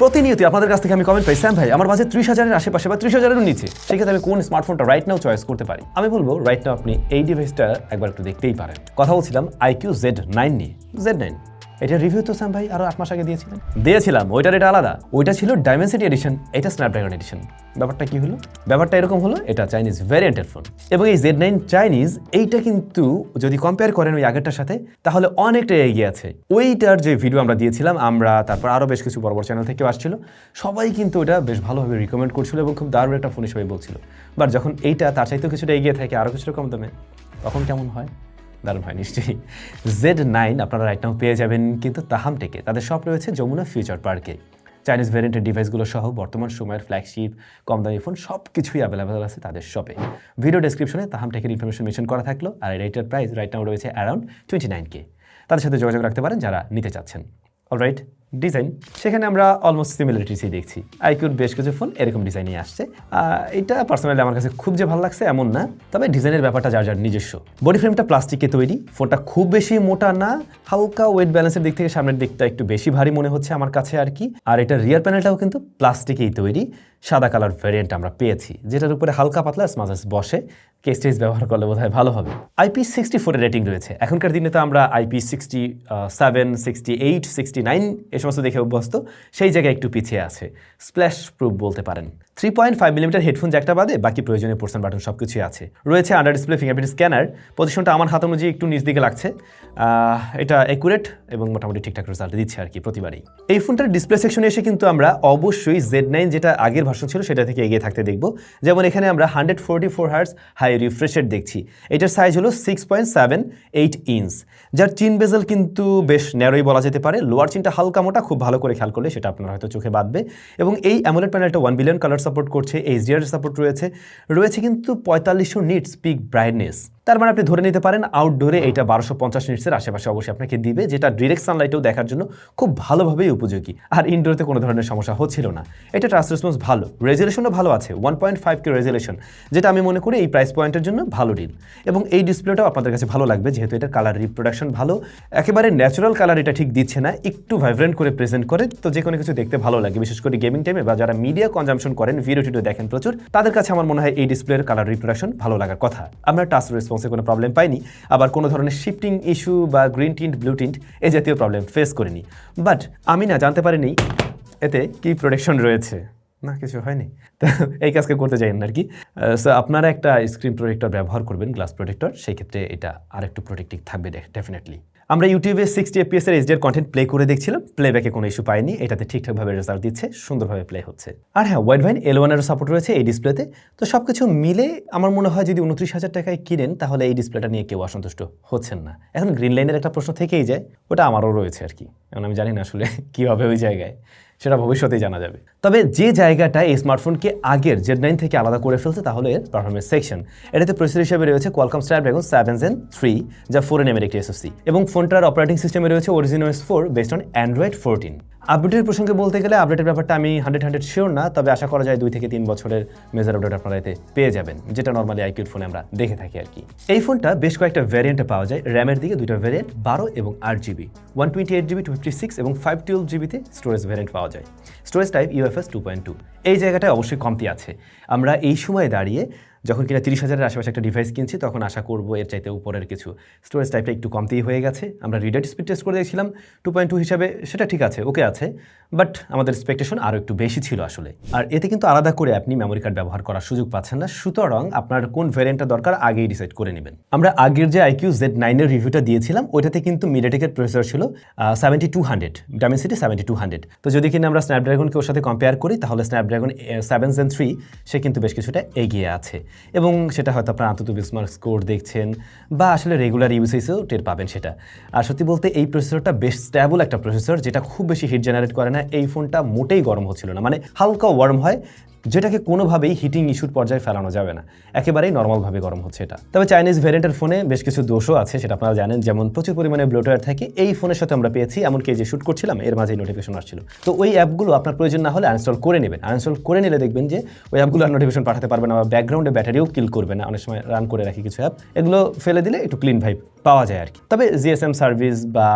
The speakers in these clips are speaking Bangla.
প্রতিনিয়ত আপনাদের কাছ থেকে আমি কমেন্ট পাই, স্যাম ভাই, আমার মাঝে ত্রিশ হাজারের আশেপাশে বা ত্রিশ হাজারের নিচে, সেক্ষেত্রে আমি কোন স্মার্টফোনটা রাইট নাও চয়েস করতে পারি? আমি বলব রাইট নাও আপনি এই ডিভাইসটা একবার একটু দেখতেই পারেন। কথা বলছিলাম আইকিউ জেড নাইন নিয়ে। জেড নাইন এটা রিভিউ তো স্যাম ভাই আরও আট মাস আগে দিয়েছিলেন। দিয়েছিলাম ওইটার এটা আলাদা। ওইটা ছিল ডাইমেনসিটি এডিশন এটা স্ন্যাপড্রাগন এডিশন ব্যাপারটা কি হলো? ব্যাপারটা এরকম হলো এটা চাইনিজ ভ্যারিয়েন্টের ফোন এবং এই জেড নাইন চাইনিজ এইটা কিন্তু যদি কম্পেয়ার করেন ওই আগেরটার সাথে তাহলে অনেকটা এগিয়ে আছে। ওইটার যে ভিডিও আমরা দিয়েছিলাম আমরা তারপর আরও বেশ কিছু বড় বড় চ্যানেল থেকেও আসছিল। সবাই কিন্তু ওটা বেশ ভালোভাবে রিকমেন্ড করছিল এবং খুব দারুণ একটা ফোন হিসেবে বলছিল। বাট যখন এইটা তার চাইতেও কিছুটা এগিয়ে থাকে আরও কিছুটা কম দামে তখন কেমন হয়? দারুণ হয়, নিশ্চয়ই। জেড নাইন আপনারা রাইট নাও পেয়ে যাবেন কিন্তু তাহাম টেকে তাদের সব রয়েছে যমুনা ফিউচার পার্কে চাইনিজ ভ্যারিয়েন্টের ডিভাইসগুলো সহ বর্তমান সময়ের ফ্ল্যাগশিপ কম দামি ফোন সব কিছুই অ্যাভেলেবেল আছে তাদের শপে ভিডিও ডিসক্রিপশনে তাহাম টেকের ইনফরমেশন মেনশন করা থাকল আর এই রাইটার প্রাইস রাইট নাও রয়েছে অ্যারাউন্ড টোয়েন্টি নাইন কে তাদের সাথে যোগাযোগ রাখতে পারেন যারা নিতে চাচ্ছেন। অলরাইট ডিজাইন, সেখানে আমরা অলমোস্ট সিমিলারিটিসই দেখছি। আইকিউর বেশ কিছু ফোন এরকম ডিজাইনই আসছে। এটা পার্সোনালি আমার কাছে খুব যে ভালো লাগছে এমন না, তবে ডিজাইনের ব্যাপারটা যার যার নিজস্ব। বডি ফ্রেমটা প্লাস্টিকে তৈরি ফোনটা খুব বেশি মোটা না, হালকা ওয়েট ব্যালেন্সের দিক থেকে সামনের দিকটা একটু বেশি ভারী মনে হচ্ছে আমার কাছে আর কি। আর এটা রিয়ার প্যানেলটাও কিন্তু প্লাস্টিকেই তৈরি, সাদা কালার ভ্যারিয়েন্ট আমরা পেয়েছি, যেটার উপরে হালকা পাতলা স্মাজাস বসে। কেস্টেজ ব্যবহার করলে বোধ হয় ভালো হবে। আইপি সিক্সটি ফোরের রেটিং রয়েছে। এখনকার দিনে তো আমরা IP sixty seven sixty eight sixty nine এ সমস্ত দেখে অভ্যস্ত। সেই জায়গায় একটু পিছিয়ে আছে। স্প্ল্যাশ প্রুফ বলতে পারেন। Three point five millimeter headphone জ্যাকটা বাদে বাকি প্রয়োজনীয় পোর্শন বাটন সব কিছুই আছে। রয়েছে আন্ডার ডিসপ্লে ফিঙ্গারপ্রিন্ট স্ক্যানার পজিশনটা আমার হাত অনুযায়ী একটু নিচ দিকে লাগছে। এটা একুরেট এবং মোটামুটি ঠিকঠাক রেজাল্ট দিচ্ছে আর কি প্রতিবারই। এই ফোনটার ডিসপ্লে সেকশনে এসে কিন্তু আমরা অবশ্যই জেড নাইন যেটা আগের ভার্সন ছিল সেটা থেকে এগিয়ে থাকতে দেখব। যেমন এখানে আমরা hundred forty four hertz high রিফ্রেশের দেখছি। এটার সাইজ হলো six point seven eight inch যার চিন বেজেল কিন্তু বেশ ন্যারোই বলা যেতে পারে। লোয়ার চিনটা হালকা মোটা, খুব ভালো করে খেয়াল করলে সেটা আপনার হয়তো চোখে বাঁধবে। এবং এই অ্যামোলেড প্যানেলটা ওয়ান বিলিয়ন কালার সাপোর্ট করছে এইচডিআর সাপোর্ট রয়েছে। রয়েছে কিন্তু পঁয়তাল্লিশশো নিটস পিক ব্রাইটনেস তার মানে আপনি ধরে নিতে পারেন আউটডোরে এইটা বারোশো পঞ্চাশ নিটসের আশেপাশে অবশ্যই আপনাকে দিবে, যেটা ডিরেক্ট সানলাইটেও দেখার জন্য খুব ভালোভাবেই উপযোগী। আর ইনডোরতে কোনো ধরনের সমস্যা হচ্ছিল না। এটা ট্রান্স রেসপন্স ভালো। রেজুলেশনও ভালো আছে one point five K resolution যেটা আমি মনে করি এই প্রাইস পয়েন্টের জন্য ভালো ডিল এবং এই ডিসপ্লেটাও আপনাদের কাছে ভালো লাগবে, যেহেতু এটা কালার রিপ্রোডাকশন ভালো। একেবারে ন্যাচারাল কালার এটা ঠিক দিচ্ছে না, একটু ভাইব্রেন্ট করে প্রেজেন্ট করে, তো যে কোনো কিছু দেখতে ভালো লাগে, বিশেষ করে গেমিং টাইমে বা যারা মিডিয়া কনজামশন করেন ভিডিও টিডিও দেখেন প্রচুর, তাদের কাছে আমার মনে হয় এই ডিসপ্লের কালার রিপ্রোডাকশন ভালো লাগার কথা। আমরা টাচ রেসপন্সে কোনো প্রবলেম পাইনি। আবার কোনো ধরনের শিফটিং ইস্যু বা গ্রিন টিন্ট ব্লু টিন্ট এ জাতীয় প্রবলেম ফেস করিনি। বাট আমি না জানতে পারিনি এতে কি প্রোটেকশন রয়েছে। না, কিছু হয়নি। তো এই কাজকে করতে চাই না আর কি। সো আপনারা একটা স্ক্রিন প্রোটেক্টর ব্যবহার করবেন গ্লাস প্রোটেক্টর সেই ক্ষেত্রে এটা আরেকটু প্রোটেক্টিভ থাকবে ডেফিনেটলি আমরা ইউটিউবে সিক্সটি এপিএস এর এইচডিআর কন্টেন্ট প্লে করে দেখছিলাম প্লেব্যাকে কোনো ইস্যু পাইনি, এটাতে ঠিকঠাকভাবে রেজাল্ট দিচ্ছে, সুন্দরভাবে প্লে হচ্ছে। আর হ্যাঁ ওয়াইড ভাইন এল ওয়ানেরও সাপোর্ট রয়েছে এই ডিসপ্লেতে তো। সব কিছু মিলে আমার মনে হয় যদি উনত্রিশ হাজার টাকায় কিনেন, তাহলে এই ডিসপ্লেটা নিয়ে কেউ অসন্তুষ্ট হচ্ছেন না। এখন গ্রিন লাইনের একটা প্রশ্ন থেকেই যায়, ওটা আমারও রয়েছে আর কি। এখন আমি জানি না আসলে কী হবে ওই জায়গায়। সেটা ভবিষ্যতেই জানা যাবে। তবে যে জায়গাটা এই স্মার্টফোনকে আগের জেড নাইন থেকে আলাদা করে ফেলছে তাহলে পারফরমেন্স সেকশন এটাতে প্রসেসর হিসেবে রয়েছে Qualcomm Snapdragon seven gen three যা ফোর এর একটি এসওসি এবং ফোনটার অপারেটিং সিস্টেমে রয়েছে original four based on Android fourteen আপডেটের প্রসঙ্গে বলতে গেলে আপডেটের ব্যাপারটা আমি হান্ড্রেড হান্ড্রেড শিওর না, তবে আশা করা যায় দুই থেকে তিন বছরের মেজার আপডেট আপনারা এতে পেয়ে যাবেন, যেটা নর্মালি আইকিউর ফোনে আমরা দেখে থাকি আর কি। এই ফোনটা বেশ কয়েকটা ভ্যারিয়েন্টে পাওয়া যায় র্যামের দিকে দুইটা ভ্যারিয়েন্ট বারো এবং আট GB one twenty eight GB two fifty six এবং ফাইভ টুয়েলভ জিবিতে স্টোরেজ ভ্যারিয়েন্ট পাওয়া যায়। Storage type UFS two point two এই জায়গাটায় অবশ্যই কমতি আছে। আমরা এই সময় দাঁড়িয়ে যখন কিনা তিরিশ হাজারের আশেপাশে একটা ডিভাইস কিনছি, তখন আশা করব এর চাইতে উপরের কিছু। স্টোরেজ টাইপটা একটু কমতেই হয়ে গেছে। আমরা রিডার স্পিড টেস্ট করে দিয়েছিলাম টু পয়েন্ট টু হিসাবে সেটা ঠিক আছে ওকে আছে। বাট আমাদের এক্সপেকটেশন আরও একটু বেশি ছিল আসলে। আর এতে কিন্তু আলাদা করে আপনি মেমোরি কার্ড ব্যবহার করার সুযোগ পাচ্ছেন না। সুতরাং আপনার কোন ভ্যারিয়েন্টটা দরকার আগেই ডিসাইড করে নেবেন। আমরা আগের যে আইকিউ জেড নাইনের রিভিউটা দিয়েছিলাম, ওইটাতে কিন্তু মিডিয়াটেকের প্রসেসর ছিল seventy two hundred Dimensity seventy two hundred তো যদি কিনা আমরা স্ন্যাপড্রাগনকে ওর সাথে কম্পেয়ার করি, তাহলে স্ন্যাপড্রাগন সেভেন জেন থ্রি সে কিন্তু বেশ কিছুটা এগিয়ে আছে। এবং সেটা হয়তো আপনার আন্তত বিসমার্ক স্কোর দেখছেন, বা আসলে রেগুলার ইউসেজেও টের পাবেন সেটা। আর সত্যি বলতে এই প্রসেসরটা বেশ স্ট্যাবল একটা প্রসেসর যেটা খুব বেশি হিট জেনারেট করে না এই ফোনটা মোটেই গরম হচ্ছিল না। মানে হালকা ওয়ার্ম হয় যেটাকে কোনোভাবেই হিটিং ইস্যুর পর্যায়ে ফেলানো যাবে না। একেবারেই নর্মালভাবে গরম হচ্ছে এটা। তবে চাইনিজ ভ্যারিয়েন্টের ফোনে বেশ কিছু দোষও আছে, সেটা আপনারা জানেন। যেমন প্রচুর পরিমাণে ব্লোটওয়্যার থাকে, এই ফোনের সাথে আমরা পেয়েছি, এমনকি যে শ্যুট করছিলাম, এর মাঝে নোটিফিকেশন আসছিল। তো ওই অ্যাপগুলো আপনার প্রয়োজন না হলে আনইনস্টল করে নেবেন। আনইনস্টল করে নিলে দেখবেন যে ওই অ্যাপগুলো আর নোটিফিকেশন পাঠাতে পারবে না বা ব্যাকগ্রাউন্ডে ব্যাটারিও কিল করবে না। অনেক সময় রান করে রাখি কিছু অ্যাপ এগুলো ফেলে দিলে একটু ক্লিন ভাইব পাওয়া যায় আর কি তবে জিএসএম সার্ভিস বা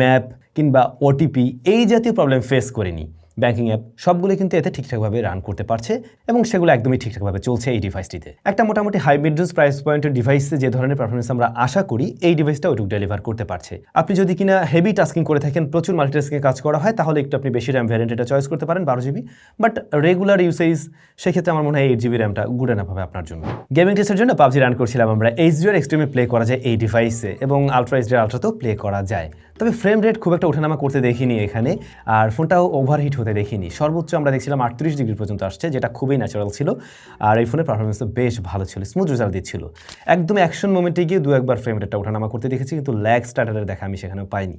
ম্যাপ কিংবা ওটিপি এই জাতীয় প্রবলেম ফেস করিনি। ব্যাঙ্কিং অ্যাপ সবগুলো কিন্তু এতে ঠিকঠাকভাবে রান করতে পারছে এবং সেগুলো একদমই ঠিকঠাকভাবে চলছে এই ডিভাইসটিতে একটা মোটামুটি হাই মিড প্রাইস পয়েন্টের ডিভাইসে যে ধরনের পারফরমেন্স আমরা আশা করি, এই ডিভাইসটা ওইটুকু ডেলিভার করতে পারছে। আপনি যদি কিনা হেভি টাস্কিং করে থাকেন, প্রচুর মাল্টিটাস্কিংয়ে কাজ করা হয়, তাহলে একটু আপনি বেশি র্যাম ভ্যারিয়েন্ট এটা চয়েস করতে পারেন, বারো জিবি বাট রেগুলার ইউসেজ সেক্ষেত্রে আমার মনে হয় এইট জিবি র্যামটা গুড এনাফ হবে আপনার জন্য। গেমিং টেস্টের জন্য পাবজি রান করছিলাম আমরা এইচডিওর এক্সট্রিমে প্লে করা যায় এই ডিভাইসে এবং আলট্রা এইচ এইচডির আলট্রাতেও প্লে করা যায়। তবে ফ্রেম রেট খুব একটা ওঠানামা করতে দেখিনি এখানে, আর ফোনটাও ওভারহিট হতে দেখিনি। সর্বোচ্চ আমরা দেখছিলাম আটত্রিশ ডিগ্রি পর্যন্ত আসছে, যেটা খুবই ন্যাচারাল ছিল। আর এই ফোনের পারফরমেন্সও বেশ ভালো ছিল স্মুথ রেজাল্ট দিচ্ছিল। একদম অ্যাকশন মোমেন্টে গিয়ে দু একবার ফ্রেম রেটটা ওঠানামা করতে দেখেছি, কিন্তু ল্যাগ স্টার্টারের দেখা আমি সেখানেও পাইনি।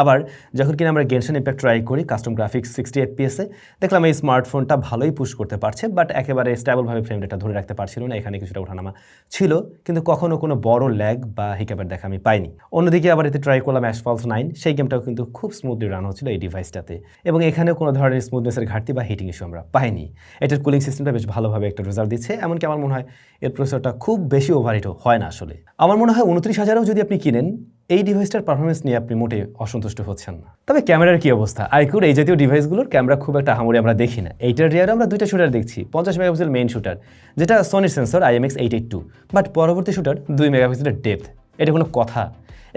আবার যখন কিনা আমরা গেনশন ইম্প্যাক্ট ট্রাই করি কাস্টম গ্রাফিক্স সিক্সটি এফপিএসে দেখলাম এই স্মার্টফোনটা ভালোই পুশ করতে পারছে বাট একেবারে স্টেবলভাবে ফ্রেম রেটটা ধরে রাখতে পারছিল না, এখানে কিছুটা ওঠানামা ছিল, কিন্তু কখনো কোনো বড় ল্যাগ বা হিকাপের দেখা আমি পাইনি। অন্যদিকে আবার এতে ট্রাই করলাম অ্যাসফলস নাইন সেই গেমটাও কিন্তু খুব স্মুথলি রান হচ্ছিল এই ডিভাইসটাতে এবং এখানেও কোনো ধরনের স্মুথনেসের ঘাটতি বা হিটিং ইস্যু আমরা পাইনি। এটার কুলিং সিস্টেমটা বেশ ভালোভাবে একটা রেজাল্ট দিচ্ছে। এমনকি আমার মনে হয় এর প্রসেসরটা খুব বেশি ওভারহিটও হয় না আসলে। আমার মনে হয় উনত্রিশ হাজারেও যদি আপনি কিনেন, এই ডিভাইসটার পারফরমেন্স নিয়ে আপনি মোটে অসন্তুষ্ট হচ্ছেন না। তবে ক্যামেরার কি অবস্থা? আইকুর এই জাতীয় ডিভাইসগুলোর ক্যামেরা খুব একটা হামুড়ি আমরা দেখি না। এইটার রিয়ারে আমরা দুইটা শুটার দেখছি, পঞ্চাশ মেগাপিক্সেল মেইন শুটার যেটা সোনির sensor IMX eight eight two but পরবর্তী শুটার দুই মেগাপিক্সেলের ডেপথ এটা কোনো কথা।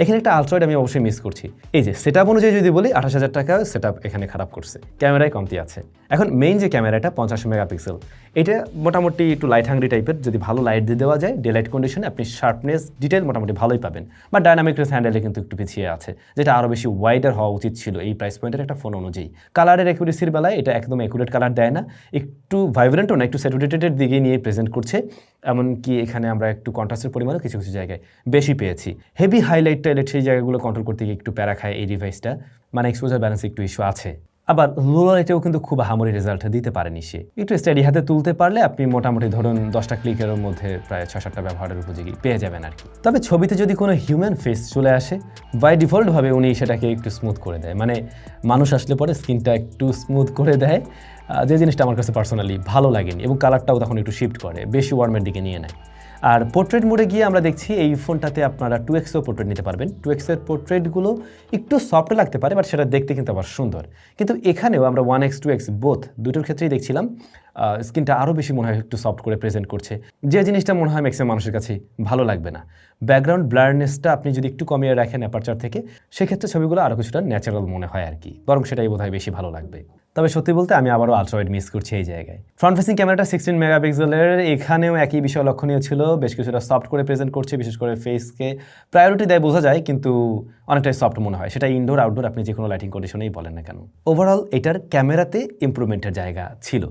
এখানে একটা আলট্রয়েড আমি অবশ্যই মিস করছি। এই যে সেট অনুযায়ী যদি বলি, আঠাশ হাজার টাকা সেট এখানে খারাপ করছে। ক্যামেরায় কমতি আছে। এখন মেইন যে ক্যামেরাটা পঞ্চাশ মেগাপিক্সেল এটা মোটামুটি একটু লাইট হাঙ্গরি টাইপের যদি ভালো লাইট দিয়ে দেওয়া যায় ডে লাইট কন্ডিশনে আপনি শার্পনেস ডিটেল মোটামুটি ভালোই পাবেন। বা ডায়নামিক রেস হ্যান্ডেলে কিন্তু একটু পিছিয়ে আছে, যেটা আরও বেশি ওয়াইডার হওয়া উচিত ছিল এই প্রাইস পয়েন্টের একটা ফোন অনুযায়ী। কালারের অ্যাকুরেসির বেলায় এটা একদম অ্যাকুরেট কালার দেয় না, একটু ভাইব্রেন্টও না, একটু স্যাটুরেটেডের দিকে নিয়ে প্রেজেন্ট করছে, এমনকি এখানে আমরা একটু কন্ট্রাস্টের পরিমাণও কিছু কিছু জায়গায় বেশি পেয়েছি। হেভি হাইলাইট টাইলাইট সেই জায়গাগুলো কন্ট্রোল করতে গিয়ে একটু প্যারা খায় এই ডিভাইসটা মানে এক্সপোজার ব্যালেন্স একটু ইস্যু আছে। আবার লো লাইটেও কিন্তু খুব হামরি রেজাল্ট দিতে পারেনি সে। একটু স্টাডি হাতে তুলতে পারলে আপনি মোটামুটি ধরুন দশটা ক্লিকের মধ্যে প্রায় ছয় সাতটা ব্যবহারের উপযোগী পেয়ে যাবেন আর কি। তবে ছবিতে যদি কোনো হিউম্যান ফেস চলে আসে বাই ডিফল্টভাবে উনি সেটাকে একটু স্মুথ করে দেয়। মানে মানুষ আসলে পরে স্কিনটা একটু স্মুথ করে দেয়। যে জিনিসটা আমার কাছে পার্সোনালি ভালো লাগেনি এবং কালারটাও তখন একটু শিফট করে, বেশি ওয়ার্মের দিকে নিয়ে নেয়। আর পোর্ট্রেট মোডে গিয়ে আমরা দেখছি এই ফোনটাতে আপনারা টু এক্সও পোর্ট্রেট নিতে পারবেন। টু এক্সের পোর্ট্রেটগুলো একটু সফট লাগতে পারে বাট সেটা দেখতে কিন্তু আবার সুন্দর। কিন্তু এখানেও আমরা one x two x both দুটোর ক্ষেত্রেই দেখছিলাম স্কিনটা আরও বেশি মনে হয় একটু সফট করে প্রেজেন্ট করছে। যে জিনিসটা মনে হয় ম্যাক্সিমাম মানুষের কাছে ভালো লাগবে না। ব্যাকগ্রাউন্ড ব্লারনেসটা আপনি যদি একটু কমিয়ে রাখেন অ্যাপারচার থেকে, সেক্ষেত্রে ছবিগুলো আরও কিছুটা ন্যাচারাল মনে হয় আর কি। বরং সেটাই বোধহয় বেশি ভালো লাগবে। তবে সত্যি বলতে আমি আবারও আলট্রাওয়েড মিস করছি এই জায়গায়। ফ্রন্ট ফেসিং ক্যামেরাটা সিক্সটিন মেগাপিক্সেলের এখানেও একই বিষয় লক্ষণীয় ছিল, বেশ কিছুটা সফট করে প্রেজেন্ট করছে, বিশেষ করে ফেসকে প্রায়োরিটি দেয় বোঝা যায়, কিন্তু অনেকটাই সফট মনে হয়। সেটা ইনডোর আউটডোর আপনি যে কোনো লাইটিং কন্ডিশনেই বলেন না কেন। ওভারঅল এটার ক্যামেরাতে ইমপ্রুভমেন্টের জায়গা ছিল।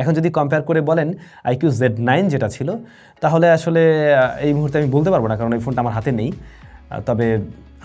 এখন যদি কম্পেয়ার করে বলেন আইকিউ জেড নাইন যেটা ছিল, তাহলে আসলে এই মুহূর্তে আমি বলতে পারব না, কারণ এই ফোনটা আমার হাতে নেই। তবে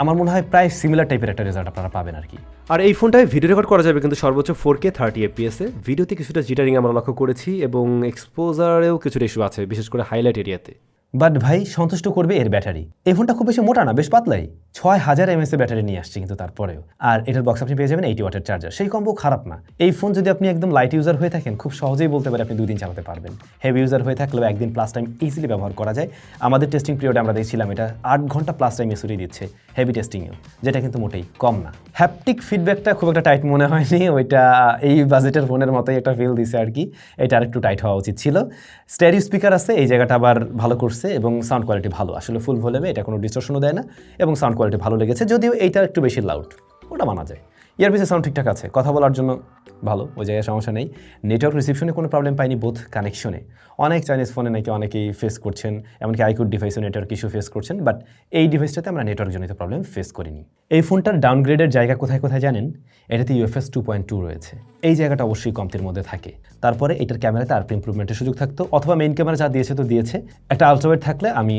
আমার মনে হয় প্রায় সিমিলার টাইপের একটা রেজাল্ট আপনারা পাবেন আর কি। আর এই ফোনটায় ভিডিও রেকর্ড করা যাবে কিন্তু সর্বোচ্চ ফোর কে থার্টি এফপিএসে ভিডিওতে কিছুটা জিটারিং আমরা লক্ষ্য করেছি এবং এক্সপোজারেও কিছুটা ইস্যু আছে বিশেষ করে হাইলাইট এরিয়াতে বাট ভাই সন্তুষ্ট করবে এর ব্যাটারি এই ফোনটা খুব বেশি মোটা না বেশ পাতলাই। ছয় হাজার এমএস এর ব্যাটারি নিয়ে আসছে কিন্তু তারপরেও। আর এটার বক্স আপনি পেয়ে যাবেন এইটি ওয়াটের চার্জার সেই কম্বো খারাপ না। এই ফোন যদি আপনি একদম লাইট ইউজার হয়ে থাকেন খুব সহজেই বলতে পারে আপনি দুই দিন চালাতে পারবেন। হেভি ইউজার হয়ে থাকলেও একদিন প্লাস টাইম ইজিলি ব্যবহার করা যায়। আমাদের টেস্টিং পিরিয়ডে আমরা দেখছিলাম এটা আট ঘণ্টা প্লাস টাইম এসুরি দিচ্ছে। হেভি টেস্টিংয়েও যেটা কিন্তু মোটেই কম না। হ্যাপটিক ফিডব্যাকটা খুব একটা টাইট মনে হয়নি, ওইটা এই বাজেটের ফোনের মতোই একটা ফিল দিছে আর কি। এটা আর একটু টাইট হওয়া উচিত ছিল। স্টেরিও স্পিকার আছে, এই জায়গাটা আবার ভালো করছে এবং সাউন্ড কোয়ালিটি ভালো। আসলে ফুল ভলিউমে এটা কোনো ডিস্টর্শনও দেয় না এবং সাউন্ড কোয়ালিটি ভালো লেগেছে, যদিও এইটা একটু বেশি লাউড ওটা মানা যায়। ইয়ারপিসের সাউন্ড ঠিকঠাক আছে, কথা বলার জন্য ভালো, ওই জায়গায় সমস্যা নেই। নেটওয়ার্ক রিসিপশনে কোনো প্রবলেম পাইনি বোথ কানেকশনে অনেক চাইনিজ ফোনে নাকি অনেকেই ফেস করছেন, এমনকি আইকুড ডিভাইসও নেটওয়ার্ক ইস্যু ফেস করছেন বাট এই ডিভাইসটাতে আমরা নেটওয়ার্ক জনিত প্রবলেম ফেস করিনি। এই ফোনটার ডাউনগ্রেডের জায়গা কোথায় কোথায় জানেন? এটাতে ইউএফএস টু পয়েন্ট টু রয়েছে। এই জায়গাটা অবশ্যই কমতির মধ্যে থাকে। তারপরে এটার ক্যামেরাতে আর ইম্প্রুভমেন্টের সুযোগ থাকতো, অথবা মেইন ক্যামেরা যা দিয়েছে তো দিয়েছে। একটা আলট্রাওয়েড থাকলে আমি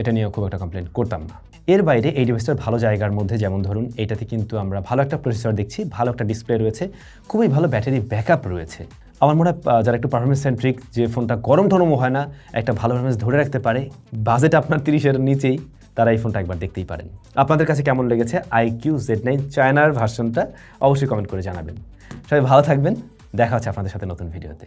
এটা নিয়ে খুব একটা কমপ্লেন করতাম না। এর বাইরে এই ডিভাইসটার ভালো জায়গার মধ্যে যেমন ধরুন এটাতে কিন্তু আমরা ভালো একটা প্রসেসর দেখছি, ভালো একটা ডিসপ্লে রয়েছে, খুবই ভালো ব্যাটারি ব্যাকআপ রয়েছে। আমার মনে হয় যারা একটু পারফরমেন্স সেন্ট্রিক যে ফোনটা গরম টরমও হয় না, একটা ভালো পারফরমেন্স ধরে রাখতে পারে বাজেট আপনার তিরিশের নিচেই, তারা এই ফোনটা একবার দেখতেই পারেন। আপনাদের কাছে কেমন লেগেছে আইকিউ জেড নাইন চায়নার ভার্সনটা অবশ্যই কমেন্ট করে জানাবেন। সবাই ভালো থাকবেন, দেখা হচ্ছে আপনাদের সাথে নতুন ভিডিওতে